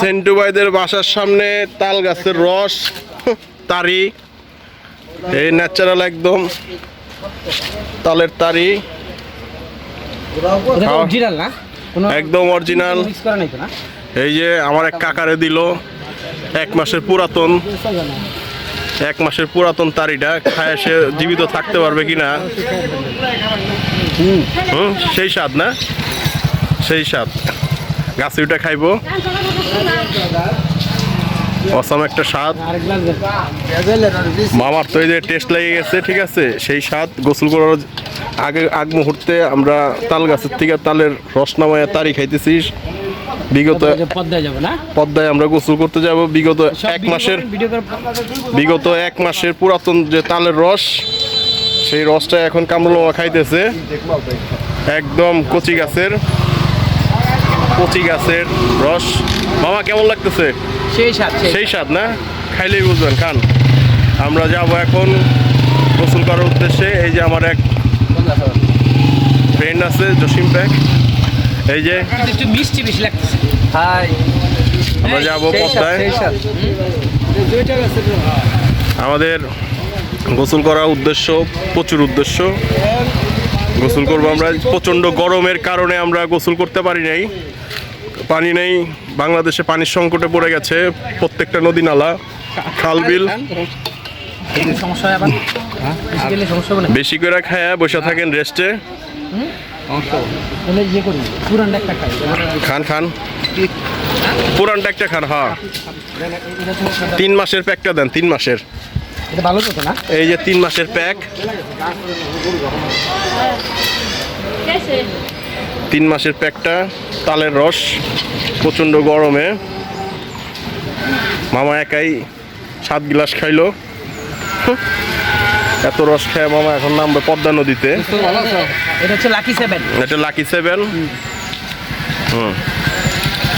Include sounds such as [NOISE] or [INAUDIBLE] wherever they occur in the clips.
সেন্টু ভাইদের বাসার সামনে তাল গাছের রস তারি এই ন্যাচারাল একদম তালের তারি। একদম অরিজিনাল এই যে আমার এক কাকারে দিল এক মাসের পুরাতন এক মাসের পুরাতন তারিটা খায় সে জীবিত থাকতে পারবে কিনা। হুম সেই স্বাদ না? সেই স্বাদ। গাছে উঠে খাইবো। অসম একটা স্বাদ। মামার তো এই যে টেস্ট লেগে গেছে ঠিক আছে? সেই স্বাদ গোসল করার আগে আগ মুহূর্তে আমরা তাল গাছের থেকে তালের রস নামায় তারি খাইতেছিস বিগত পদ্মায় আমরা গোসল করতে যাব। বিগত এক মাসের বিগত এক মাসের পুরাতন যে তালের রস সেই রসটা এখন কামরুল খাইতেছে। একদম কচি গাছের। কচি গাছের রস। মামা কেমন লাগতেছে? সেই সাথ সেই সেই স্বাদ। না? খাইলেই বুঝবেন খান। আমরা যাব এখন গোসল করার উদ্দেশ্যে। এই যে আমার এক ফ্রেন্ড আছে জসিম প্যাক এই যে একটু মিষ্টি বেশি লাগতেছে। হাই। আমরা যাব পদ্মায়। আমাদের গোসল করার উদ্দেশ্য প্রচুর উদ্দেশ্য। গোসল করব আমরা। প্রচণ্ড গরমের কারণে আমরা গোসল করতে পারি নাই। পানি নেই। বাংলাদেশে পানির সংকটে পড়ে গেছে প্রত্যেকটা নদী নালা, খাল বিল। বেশি করে খায়া বসে থাকেন রেস্টে। খান খান। পুরানটা একটা খান হ্যাঁ। তিন মাসের প্যাকটা দেন, তিন মাসের। ভালো তো না? এই যে তিন মাসের প্যাক। তিন মাসের প্যাকটা তালের রস প্রচণ্ড গরমে। মামা একাই সাত গ্লাস খাইলো। [LAUGHS] এত রস খায় মামা এখন নামবে পদ্মা নদীতে। এটা হচ্ছে লাকি সেভেন। এটা লাকি সেভেন। হুম।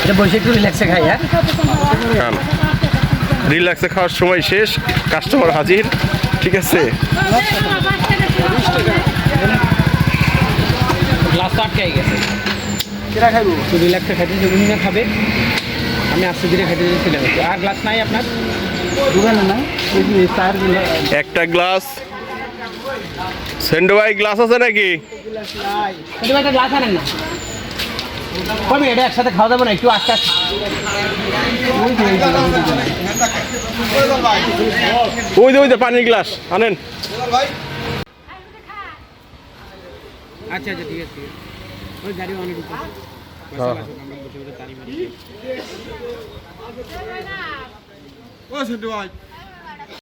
এটা বসে একটু রিল্যাক্সে খাই হ্যাঁ? রিল্যাক্সে খাওয়ার সময় শেষ কাস্টমার হাজির ঠিক আছে? গ্লাস তো গেছে। কেরা খাইব? তো রিল্যাক্সে খাইতে না খাবে। আমি আস্তে ধীরে খাইতে যেতে চলে যাচ্ছি আর গ্লাস নাই আপনার? দোকানে না ওই যে চার একটা গ্লাস সেন্ডো ভাই গ্লাস আছে নাকি? গ্লাস আনেন না। কবে এটা একসাথে খাওয়া যাবে না একটু আস্তে আস্তে। ওই যে ওই যে পানির গ্লাস আনেন। আচ্ছা আচ্ছা ঠিক আছে ওই গাড়ি অনেক হ্যাঁ। ও সেটু ভাই।